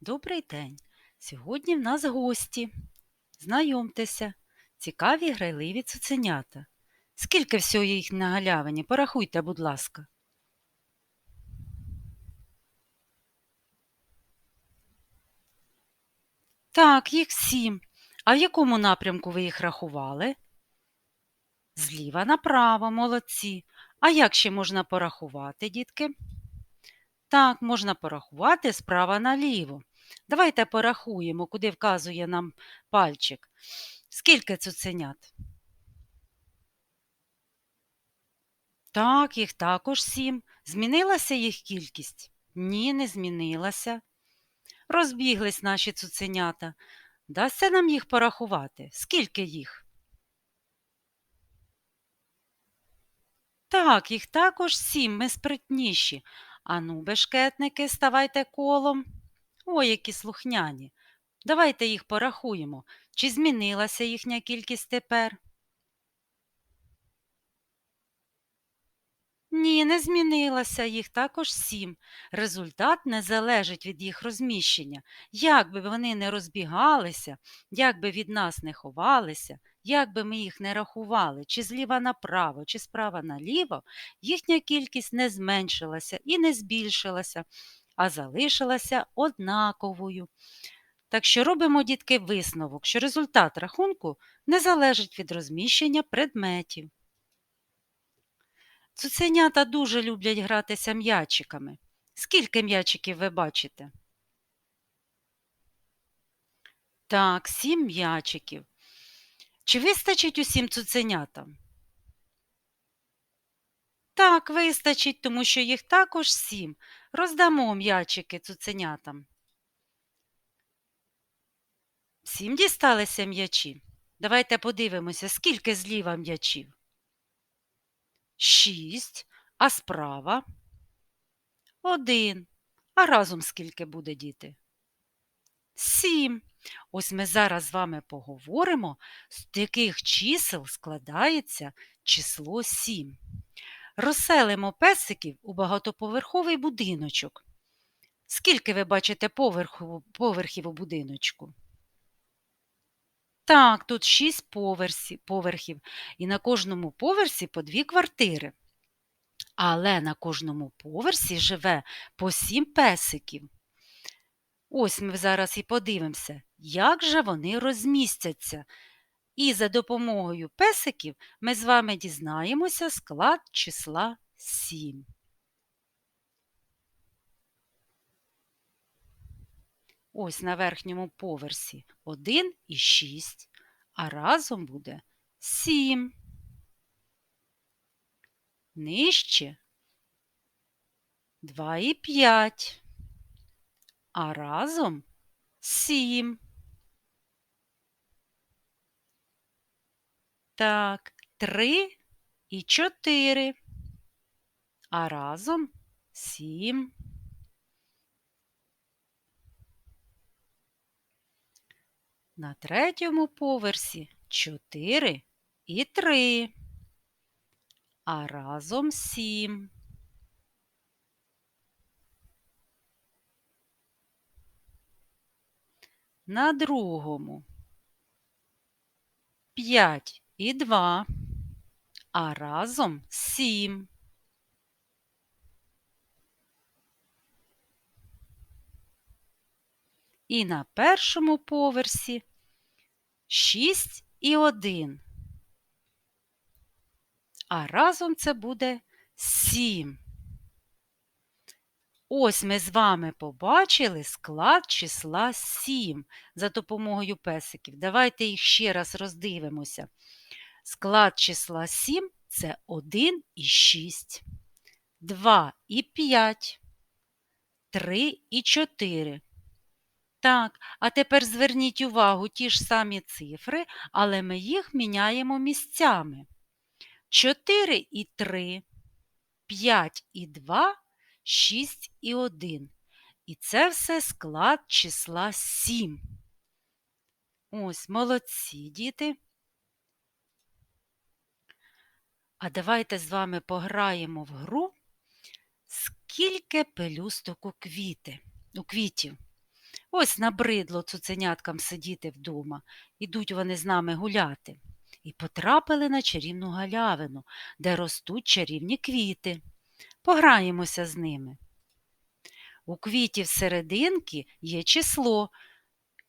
Добрий день! Сьогодні в нас гості. Знайомтеся, цікаві грайливі цуценята. Скільки всього їх на галявині? Порахуйте, будь ласка. Так, їх сім. А в якому напрямку ви їх рахували? Зліва направо, молодці. А як ще можна порахувати, дітки? Так, можна порахувати справа наліво. Давайте порахуємо, куди вказує нам пальчик. Скільки цуценят? Так, їх також сім. Змінилася їх кількість? Ні, не змінилася. Розбіглись наші цуценята. Дасться нам їх порахувати? Скільки їх? Так, їх також сім, ми спритніші. Ану, бешкетники, ставайте колом. Ой, які слухняні. Давайте їх порахуємо. Чи змінилася їхня кількість тепер? Ні, не змінилася, їх також сім. Результат не залежить від їх розміщення. Як би вони не розбігалися, як би від нас не ховалися, як би ми їх не рахували, чи зліва направо, чи справа наліво, їхня кількість не зменшилася і не збільшилася, а залишилася однаковою. Так що робимо, дітки, висновок, що результат рахунку не залежить від розміщення предметів. Цуценята дуже люблять гратися м'ячиками. Скільки м'ячиків ви бачите? Так, сім м'ячиків. Чи вистачить усім цуценятам? Так, вистачить, тому що їх також сім. Роздамо м'ячики цуценятам. Всім дісталися м'ячі. Давайте подивимося, скільки зліва м'ячів. Шість, а справа один. А разом скільки буде діти? Сім. Ось ми зараз з вами поговоримо, з яких чисел складається число сім. Розселимо песиків у багатоповерховий будиночок. Скільки ви бачите поверху, поверхів у будиночку? Так, тут шість поверхів, і на кожному поверсі по дві квартири. Але на кожному поверсі живе по сім песиків. Ось ми зараз і подивимося, як же вони розмістяться. І за допомогою песиків ми з вами дізнаємося склад числа 7. Ось на верхньому поверсі 1 і 6, а разом буде 7. Нижче 2 і 5, а разом 7. Так, 3 і 4, а разом 7. На третьому поверсі 4 і 3, а разом 7. На другому 5 і 2, а разом 7. І на першому поверсі 6 і 1. А разом це буде 7. Ось ми з вами побачили склад числа 7 за допомогою песиків. Давайте їх ще раз роздивимося. Склад числа 7 це 1 і 6, 2 і 5, 3 і 4. Так, а тепер зверніть увагу ті ж самі цифри, але ми їх міняємо місцями. 4 і 3, 5 і 2, 6 і 1. І це все склад числа 7. Ось, молодці, діти. А давайте з вами пограємо в гру, скільки пелюсток у квіти, у квітів. Ось набридло цуценяткам сидіти вдома. Ідуть вони з нами гуляти. І потрапили на чарівну галявину, де ростуть чарівні квіти. Пограємося з ними. У квітів серединки є число.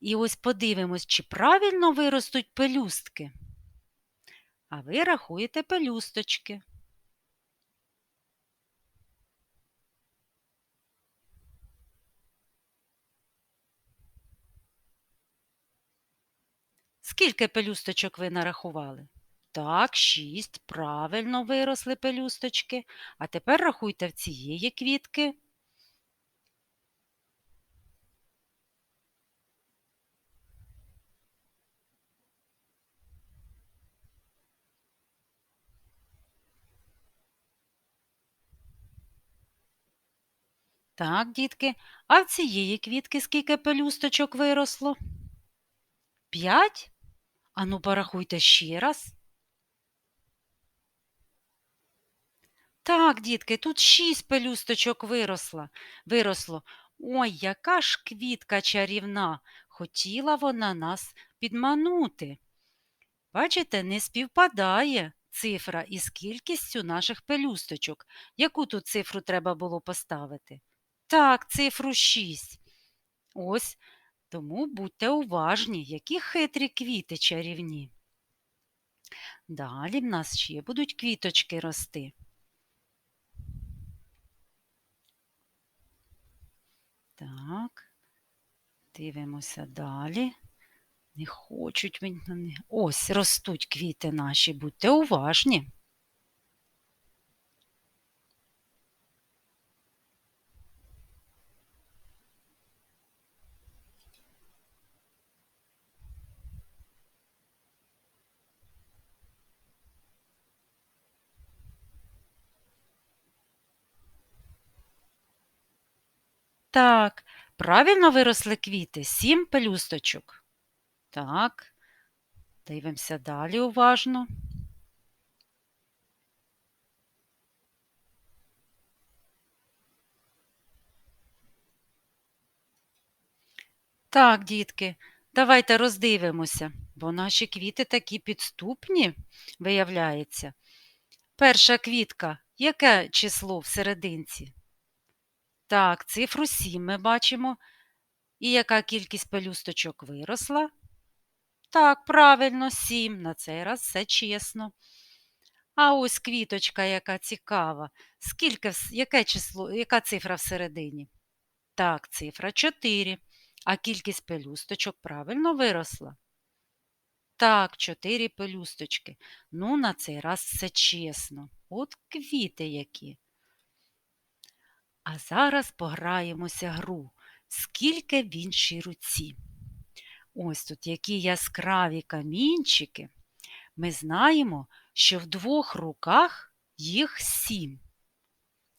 І ось подивимось, чи правильно виростуть пелюстки. А ви рахуєте пелюсточки. Скільки пелюсточок ви нарахували? Так, шість. Правильно виросли пелюсточки. А тепер рахуйте в цієї квітки. Так, дітки, а в цієї квітки скільки пелюсточок виросло? П'ять? Ану, порахуйте ще раз. Так, дітки, тут шість пелюсточок виросла, виросло. Ой, яка ж квітка чарівна. Хотіла вона нас підманути. Бачите, не співпадає цифра із кількістю наших пелюсточок. Яку тут цифру треба було поставити? Так, цифру 6. Ось тому будьте уважні, які хитрі квіти чарівні. Далі в нас ще будуть квіточки рости. Так, дивимося далі. Не хочуть мені. Ось ростуть квіти наші, будьте уважні. Так, правильно виросли квіти, сім пелюсточок. Так, дивимося далі уважно. Так, дітки, давайте роздивимося, бо наші квіти такі підступні, виявляється. Перша квітка, яке число в? Так, цифру 7 ми бачимо. І яка кількість пелюсточок виросла? Так, правильно, 7. На цей раз все чесно. А ось квіточка, яка цікава. Скільки, яке число, яка цифра всередині? Так, цифра 4. А кількість пелюсточок правильно виросла? Так, 4 пелюсточки. Ну, на цей раз все чесно. От квіти які. А зараз пограємося гру, скільки в іншій руці. Ось тут які яскраві камінчики. Ми знаємо, що в двох руках їх сім.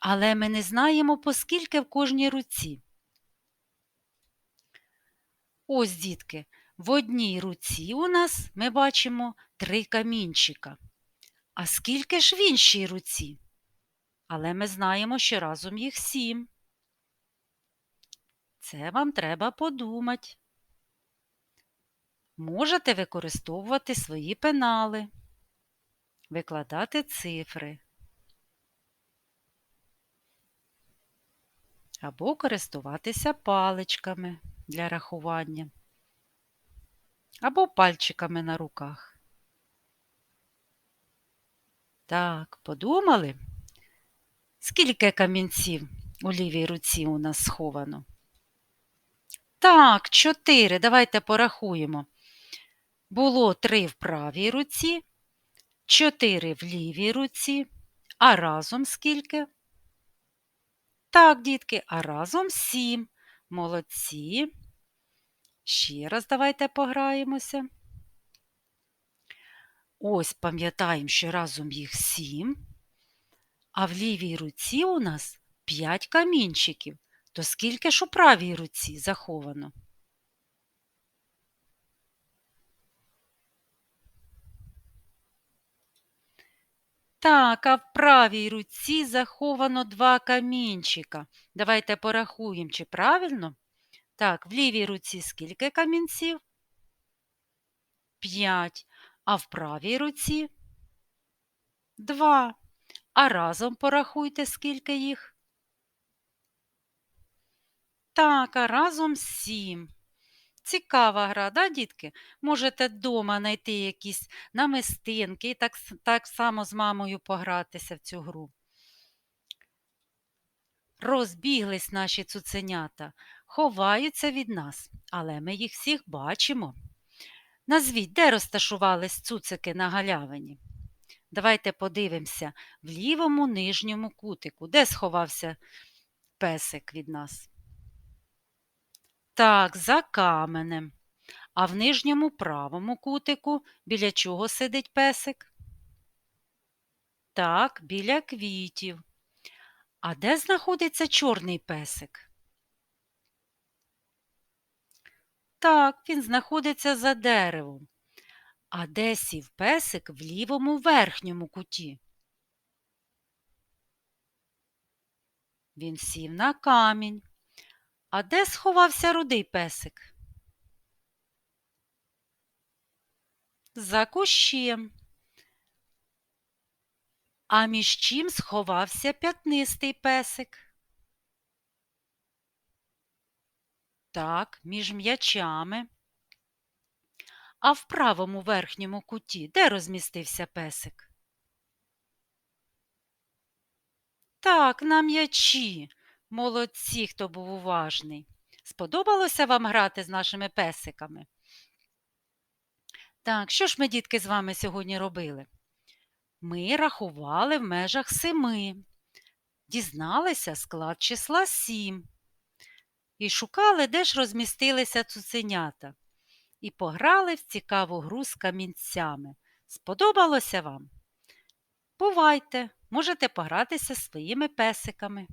Але ми не знаємо, поскільки в кожній руці. Ось, дітки, в одній руці у нас ми бачимо три камінчика. А скільки ж в іншій руці? Але ми знаємо, що разом їх сім. Це вам треба подумати. Можете використовувати свої пенали, викладати цифри або користуватися паличками для рахування, або пальчиками на руках. Так, подумали? Скільки камінців у лівій руці у нас сховано? Так, чотири. Давайте порахуємо. Було три в правій руці, чотири в лівій руці, а разом скільки? Так, дітки, а разом сім. Молодці. Ще раз давайте пограємося. Ось пам'ятаємо, що разом їх сім. А в лівій руці у нас 5 камінчиків. То скільки ж у правій руці заховано? Так, а в правій руці заховано два камінчика. Давайте порахуємо, чи правильно? Так, в лівій руці скільки камінців? П'ять. А в правій руці? Два. А разом порахуйте, скільки їх. Так, а разом сім. Цікава гра, да, дітки? Можете вдома знайти якісь намистинки і так, так само з мамою погратися в цю гру. Розбіглись наші цуценята, ховаються від нас, але ми їх всіх бачимо. Назвіть, де розташувались цуцики на галявині? Давайте подивимося в лівому нижньому кутику, де сховався песик від нас. Так, за каменем. А в нижньому правому кутику біля чого сидить песик? Так, біля квітів. А де знаходиться чорний песик? Так, він знаходиться за деревом. А де сів песик в лівому верхньому куті? Він сів на камінь. А де сховався рудий песик? За кущем. А між чим сховався п'ятнистий песик? Так, між м'ячами. А в правому верхньому куті де розмістився песик? Так, на м'ячі. Молодці, хто був уважний. Сподобалося вам грати з нашими песиками? Так, що ж ми, дітки, з вами сьогодні робили? Ми рахували в межах семи, дізналися склад числа сім і шукали, де ж розмістилися цуценята, і пограли в цікаву гру з камінцями. Сподобалося вам? Бувайте, можете погратися зі своїми песиками.